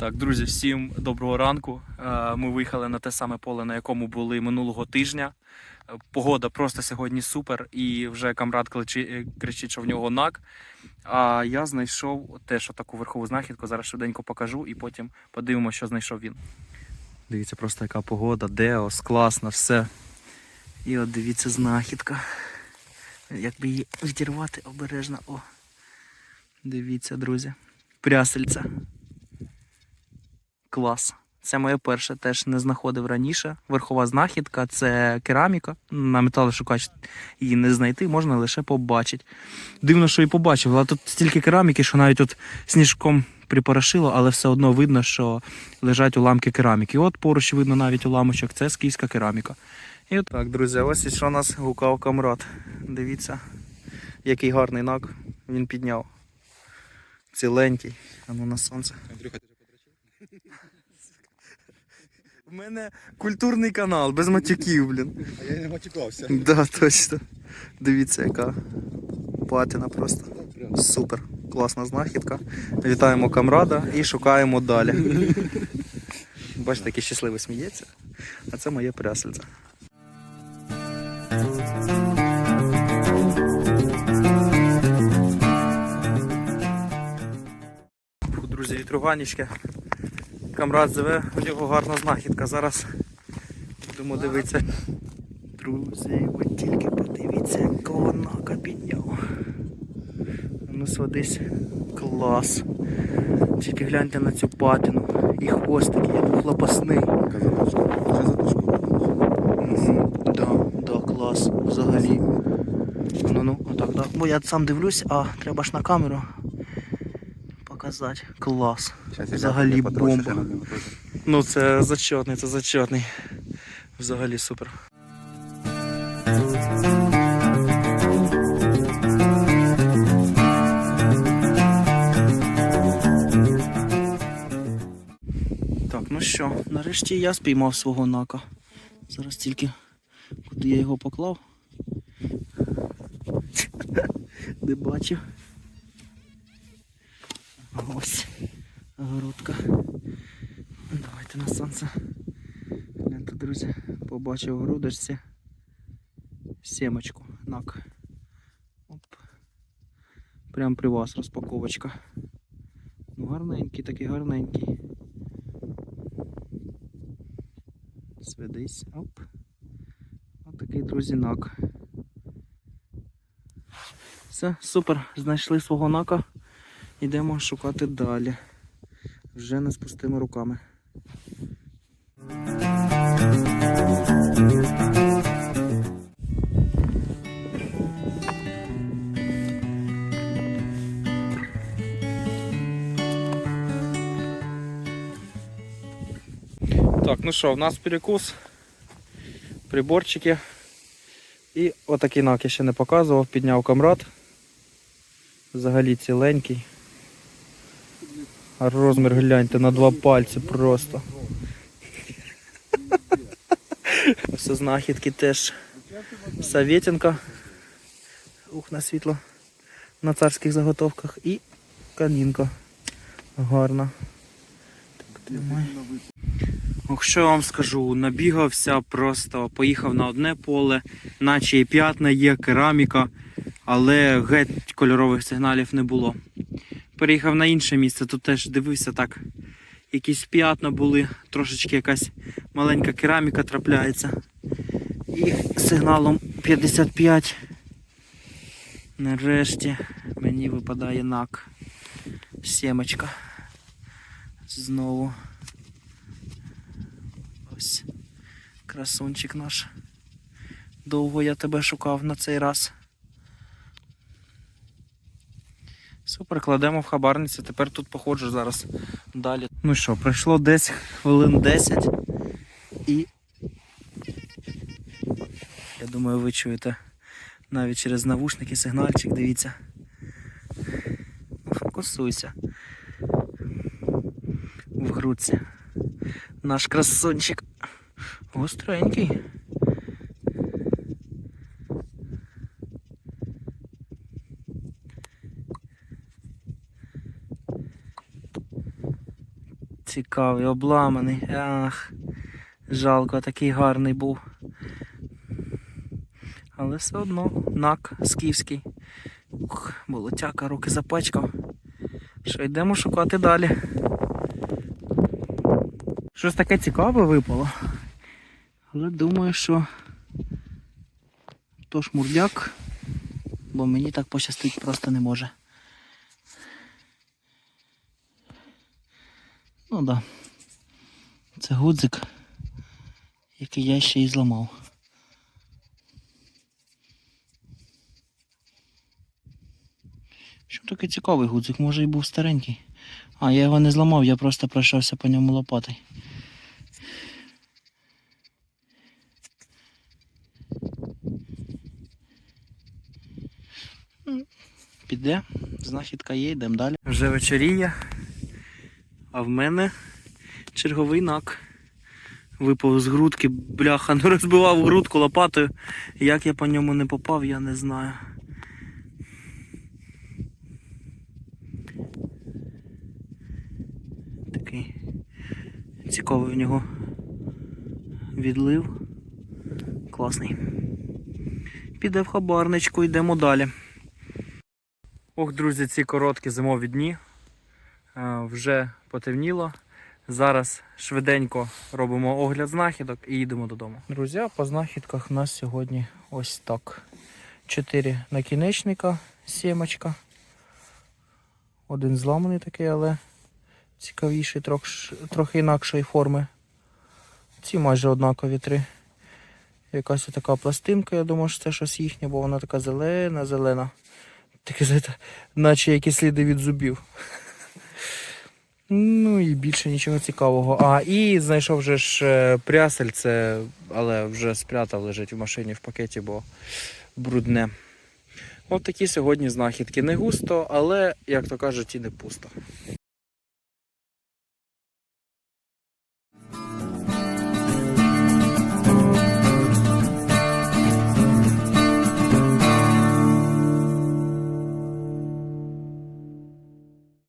Так, друзі, всім доброго ранку. Е, Ми виїхали на те саме поле, на якому були минулого тижня. Е, Погода просто сьогодні супер, і вже камрад е, кричить, що в нього нак. А я знайшов теж таку верхову знахідку. Зараз швиденько покажу і потім подивимося, що знайшов він. Дивіться, просто яка погода, деос, класно, все. І от дивіться знахідка. Як би її відірвати обережно. О. Дивіться, друзі. Прясельця. Клас. Це моє перше, теж не знаходив раніше. Верхова знахідка це кераміка. На металошукач її не знайти, можна лише побачити. Дивно, що і побачив, але тут стільки кераміки, що навіть от сніжком припорошило, але все одно видно, що лежать уламки кераміки. От поруч видно навіть уламочок, це скіфська кераміка. І от так, друзі, ось і що нас гукав камрад. Дивіться, який гарний нак він підняв. Ціленький. А ну на сонце. У мене культурний канал, без матюків, блін. А я не матюкався. Да, точно. Дивіться, яка патина просто. Супер. Класна знахідка. Вітаємо камрада і шукаємо далі. Бачите, який щасливий сміється. А це моє прясельце. Друзі, вітруганічки. Камрад живе, у нього гарна знахідка. Зараз будемо дивитися. Друзі, ви тільки подивіться, якого нака підняв. Ну сводись. Клас. Тільки гляньте на цю патину. І хвостик, Да, да, клас. Взагалі. Ну ну, отак, так. Бо я сам дивлюсь, а треба ж на камеру показати. Клас. Взагалі бомба. Ну це зачетний, це зачетний. Взагалі супер. Так, ну що, нарешті я спіймав свого нака. Зараз тільки куди я його поклав. Не бачив. Ось грудка. Давайте на сонце. Гляньте, друзі, побачив в грудочці сімочку, нак. Оп. Прям при вас розпаковочка. Ну, гарненький, такий гарненький. Сведись, оп. Отакий, друзі, нак. Все, супер, знайшли свого нака. Йдемо шукати далі. Вже не з пустими руками. Так, ну що, в нас перекус, приборчики. І отакий нак я ще не показував, підняв камрад. Взагалі ціленький. Розмір гляньте на два пальці просто. Ось знахідки теж. Савєтінка. Ух, на світло. На царських заготовках. І канінка. Гарна. Так. Ох, що я вам скажу, набігався просто, поїхав на одне поле, наче і п'ятна є, кераміка, але геть кольорових сигналів не було. Переїхав на інше місце, тут теж дивився так. Якісь п'ятна були, трошечки якась маленька кераміка трапляється. І сигналом 55. Нарешті мені випадає нак. Сімочка. Знову. Ось красунчик наш. Довго я тебе шукав на цей раз. Супер, кладемо в хабарницю. Тепер тут походжу зараз далі. Ну що, пройшло десь хвилин 10 і. Я думаю, ви чуєте навіть через навушники сигнальчик, дивіться. Ну, Фокусуйся. В грудці. Наш красунчик. Остренький. Цікавий, обламаний. Ах, жалко, такий гарний був. Але все одно нак скіфський. Ух, болотяка, руки запачкав. Що йдемо шукати далі. Щось таке цікаве випало. Але думаю, що то шмурдяк, бо мені так пощастить просто не може. Ну да. Це гудзик, який я ще й зламав. Що такий цікавий гудзик, може і був старенький. А, я його не зламав, я просто пройшовся по ньому лопатою. Піде, знахідка є, йдемо далі. Вже вечоріє, а в мене черговий нак. Випав з грудки, бляха, не розбивав грудку лопатою. Як я по ньому не попав, я не знаю. Такий цікавий у нього відлив. Класний. Піде в хабарничку, йдемо далі. Ох, друзі, ці короткі зимові дні. Е, Вже потемніло. Зараз швиденько робимо огляд знахідок і їдемо додому. Друзі, по знахідках у нас сьогодні ось так. Чотири накінечника, сімочка. Один зламаний такий, але цікавіший, трохи, трохи інакшої форми. Ці майже однакові три. Якась така пластинка, я думаю, що це щось їхнє, бо вона така зелена, зелена. Таке, наче якісь сліди від зубів. Ну і більше нічого цікавого. А, і знайшов вже ж е, прясель, це, але вже спрятав, лежить в машині в пакеті, бо брудне. От такі сьогодні знахідки. Не густо, але, як то кажуть, і не пусто.